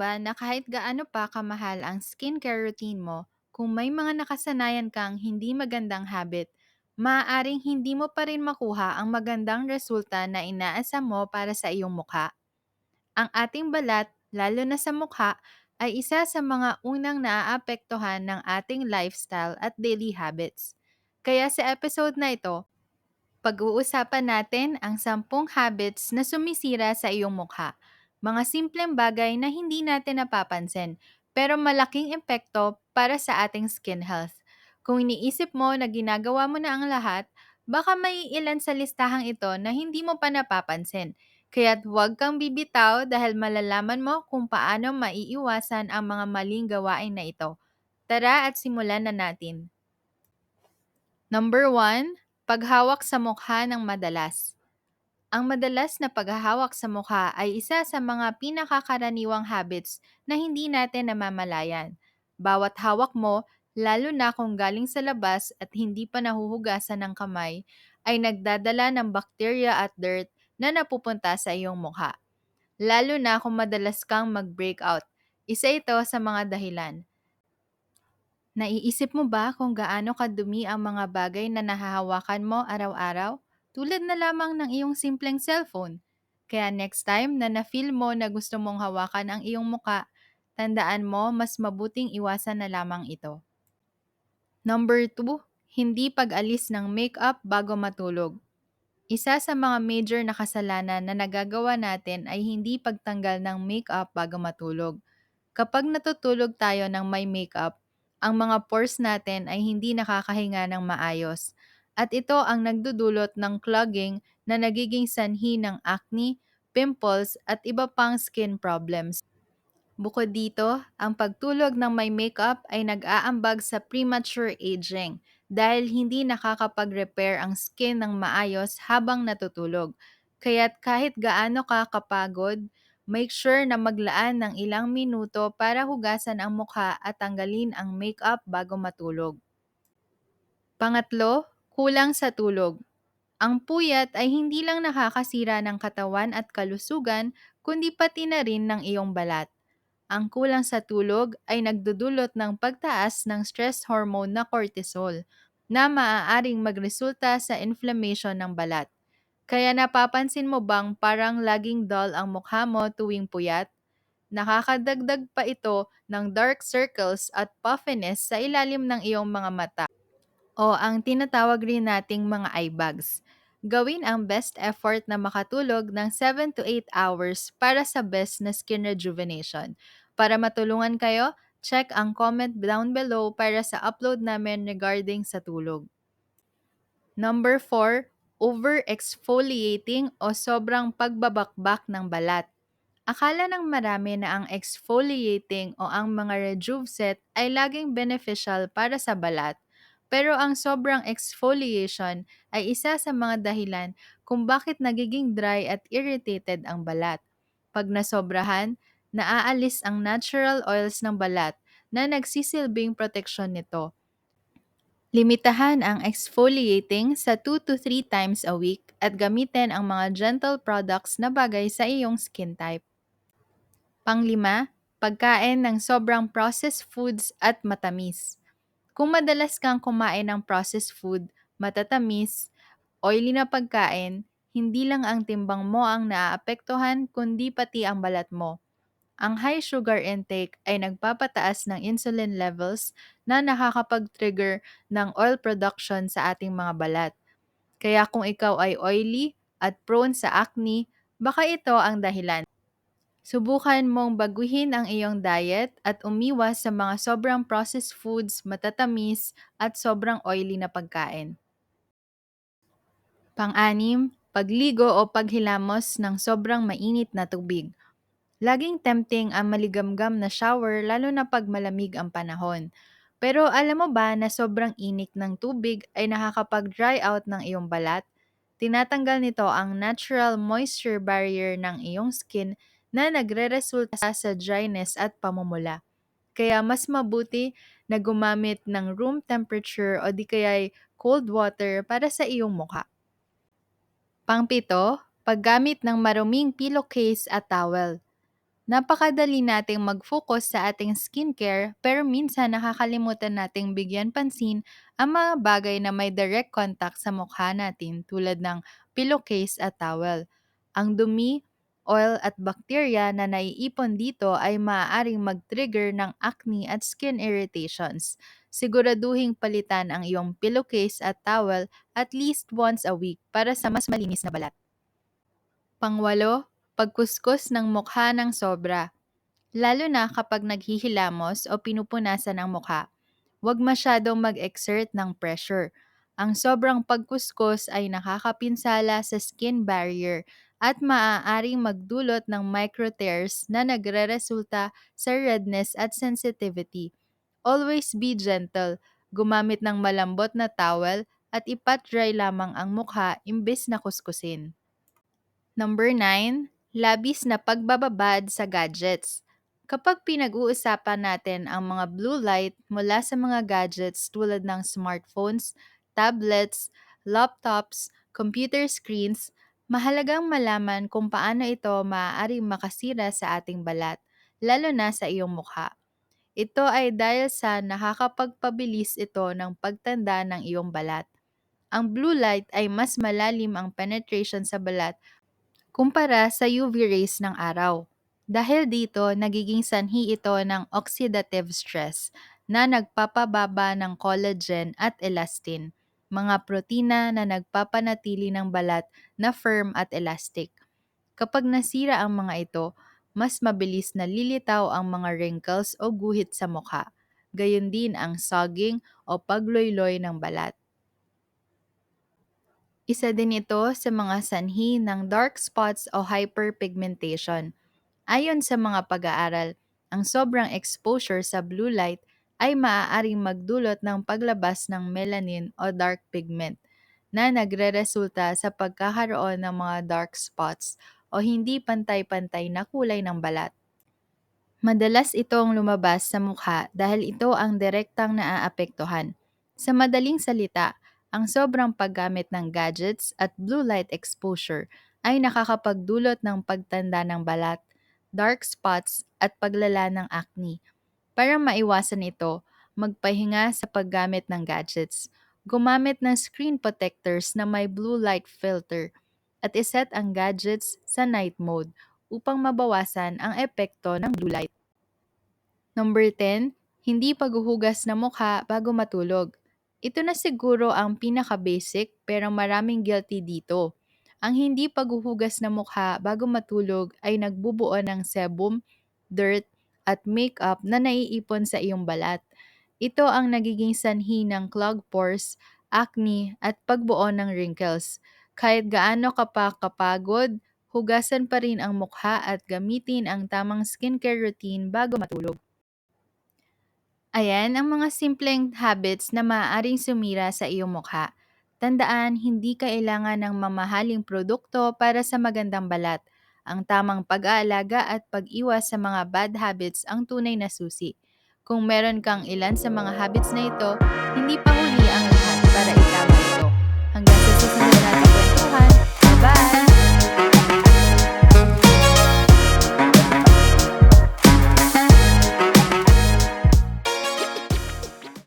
ba na kahit gaano pa kamahal ang skincare routine mo, kung may mga nakasanayan kang hindi magandang habit, maaaring hindi mo pa rin makuha ang magandang resulta na inaasam mo para sa iyong mukha. Ang ating balat, lalo na sa mukha, ay isa sa mga unang naaapektuhan ng ating lifestyle at daily habits. Kaya sa episode na ito, pag-uusapan natin ang sampung habits na sumisira sa iyong mukha. Mga simpleng bagay na hindi natin napapansin, pero malaking epekto para sa ating skin health. Kung iniisip mo na ginagawa mo na ang lahat, baka may ilan sa listahang ito na hindi mo pa napapansin. Kaya't huwag kang bibitaw dahil malalaman mo kung paano maiiwasan ang mga maling gawain na ito. Tara at simulan na natin. Number 1, paghawak sa mukha ng madalas. Ang madalas na paghahawak sa mukha ay isa sa mga pinakakaraniwang habits na hindi natin namamalayan. Bawat hawak mo, lalo na kung galing sa labas at hindi pa nahuhugasan ng kamay, ay nagdadala ng bakterya at dirt na napupunta sa iyong mukha. Lalo na kung madalas kang mag-breakout. Isa ito sa mga dahilan. Naiisip mo ba kung gaano kadumi ang mga bagay na nahahawakan mo araw-araw? Tulad na lamang ng iyong simpleng cellphone. Kaya next time na na-feel mo na gusto mong hawakan ang iyong muka, tandaan mo mas mabuting iwasan na lamang ito. Number 2, hindi pag-alis ng makeup bago matulog. Isa sa mga major na kasalanan na nagagawa natin ay hindi pagtanggal ng makeup bago matulog. Kapag natutulog tayo ng may makeup, ang mga pores natin ay hindi nakakahinga ng maayos. At ito ang nagdudulot ng clogging na nagiging sanhi ng acne, pimples at iba pang skin problems. Bukod dito, ang pagtulog ng may makeup ay nag-aambag sa premature aging dahil hindi nakakapag-repair ang skin ng maayos habang natutulog. Kaya't kahit gaano ka kapagod, make sure na maglaan ng ilang minuto para hugasan ang mukha at tanggalin ang makeup bago matulog. Pangatlo, kulang sa tulog. Ang puyat ay hindi lang nakakasira ng katawan at kalusugan, kundi pati na rin ng iyong balat. Ang kulang sa tulog ay nagdudulot ng pagtaas ng stress hormone na cortisol na maaaring magresulta sa inflammation ng balat. Kaya napapansin mo bang parang laging dull ang mukha mo tuwing puyat? Nakakadagdag pa ito ng dark circles at puffiness sa ilalim ng iyong mga mata o ang tinatawag rin nating mga eye bags. Gawin ang best effort na makatulog ng 7 to 8 hours para sa best na skin rejuvenation. Para matulungan kayo, check ang comment down below para sa upload namin regarding sa tulog. Number 4, over-exfoliating o sobrang pagbabakbak ng balat. Akala ng marami na ang exfoliating o ang mga rejuve set ay laging beneficial para sa balat. Pero ang sobrang exfoliation ay isa sa mga dahilan kung bakit nagiging dry at irritated ang balat. Pag nasobrahan, naaalis ang natural oils ng balat na nagsisilbing proteksyon nito. Limitahan ang exfoliating sa 2 to 3 times a week at gamitin ang mga gentle products na bagay sa iyong skin type. Panglima, pagkain ng sobrang processed foods at matamis. Kung madalas kang kumain ng processed food, matatamis, oily na pagkain, hindi lang ang timbang mo ang naaapektuhan kundi pati ang balat mo. Ang high sugar intake ay nagpapataas ng insulin levels na nakakapag-trigger ng oil production sa ating mga balat. Kaya kung ikaw ay oily at prone sa acne, baka ito ang dahilan. Subukan mong baguhin ang iyong diet at umiwas sa mga sobrang processed foods, matatamis at sobrang oily na pagkain. Pang-anim, pagligo o paghilamos ng sobrang mainit na tubig. Laging tempting ang maligamgam na shower lalo na pag malamig ang panahon. Pero alam mo ba na sobrang init ng tubig ay nakakapag-dry out ng iyong balat? Tinatanggal nito ang natural moisture barrier ng iyong skin na nagre-resulta sa dryness at pamumula. Kaya mas mabuti na gumamit ng room temperature o di kaya cold water para sa iyong mukha. Pangpito, paggamit ng maruming pillowcase at towel. Napakadali nating mag-focus sa ating skincare pero minsan nakakalimutan nating bigyan pansin ang mga bagay na may direct contact sa mukha natin tulad ng pillowcase at towel. Ang dumi, oil at bakterya na naiipon dito ay maaaring mag-trigger ng acne at skin irritations. Siguraduhing palitan ang iyong pillowcase at towel at least once a week para sa mas malinis na balat. Pangwalo, pagkuskus ng mukha ng sobra. Lalo na kapag naghihilamos o pinupunasan ang mukha, huwag masyadong mag-exert ng pressure. Ang sobrang pagkuskus ay nakakapinsala sa skin barrier at maaaring magdulot ng micro tears na nagre-resulta sa redness at sensitivity. Always be gentle. Gumamit ng malambot na towel at ipat-dry lamang ang mukha imbes na kuskusin. Number 9, labis na pagbababad sa gadgets. Kapag pinag-uusapan natin ang mga blue light mula sa mga gadgets tulad ng smartphones, tablets, laptops, computer screens, mahalagang malaman kung paano ito maaaring makasira sa ating balat, lalo na sa iyong mukha. Ito ay dahil sa nakakapagpabilis ito ng pagtanda ng iyong balat. Ang blue light ay mas malalim ang penetration sa balat kumpara sa UV rays ng araw. Dahil dito, nagiging sanhi ito ng oxidative stress na nagpapababa ng collagen at elastin, mga protina na nagpapanatili ng balat na firm at elastic. Kapag nasira ang mga ito, mas mabilis na lilitaw ang mga wrinkles o guhit sa mukha. Gayon din ang sagging o pagloyloy ng balat. Isa din ito sa mga sanhi ng dark spots o hyperpigmentation. Ayon sa mga pag-aaral, ang sobrang exposure sa blue light ay maaaring magdulot ng paglabas ng melanin o dark pigment na nagre-resulta sa pagkakaroon ng mga dark spots o hindi pantay-pantay na kulay ng balat. Madalas itong lumabas sa mukha dahil ito ang direktang naaapektuhan. Sa madaling salita, ang sobrang paggamit ng gadgets at blue light exposure ay nakakapagdulot ng pagtanda ng balat, dark spots at paglala ng acne. Para maiwasan ito, magpahinga sa paggamit ng gadgets. Gumamit ng screen protectors na may blue light filter at iset ang gadgets sa night mode upang mabawasan ang epekto ng blue light. Number 10, hindi paghuhugas ng mukha bago matulog. Ito na siguro ang pinaka-basic pero maraming guilty dito. Ang hindi paghuhugas ng mukha bago matulog ay nagbubuo ng sebum, dirt, at makeup na naiipon sa iyong balat. Ito ang nagiging sanhi ng clogged pores, acne, at pagbuo ng wrinkles. Kahit gaano ka pa kapagod, hugasan pa rin ang mukha at gamitin ang tamang skincare routine bago matulog. Ayan ang mga simpleng habits na maaaring sumira sa iyong mukha. Tandaan, hindi kailangan ng mamahaling produkto para sa magandang balat. Ang tamang pag-aalaga at pag-iwas sa mga bad habits ang tunay na susi. Kung meron kang ilan sa mga habits na ito, hindi pa huli ang lahat para itaas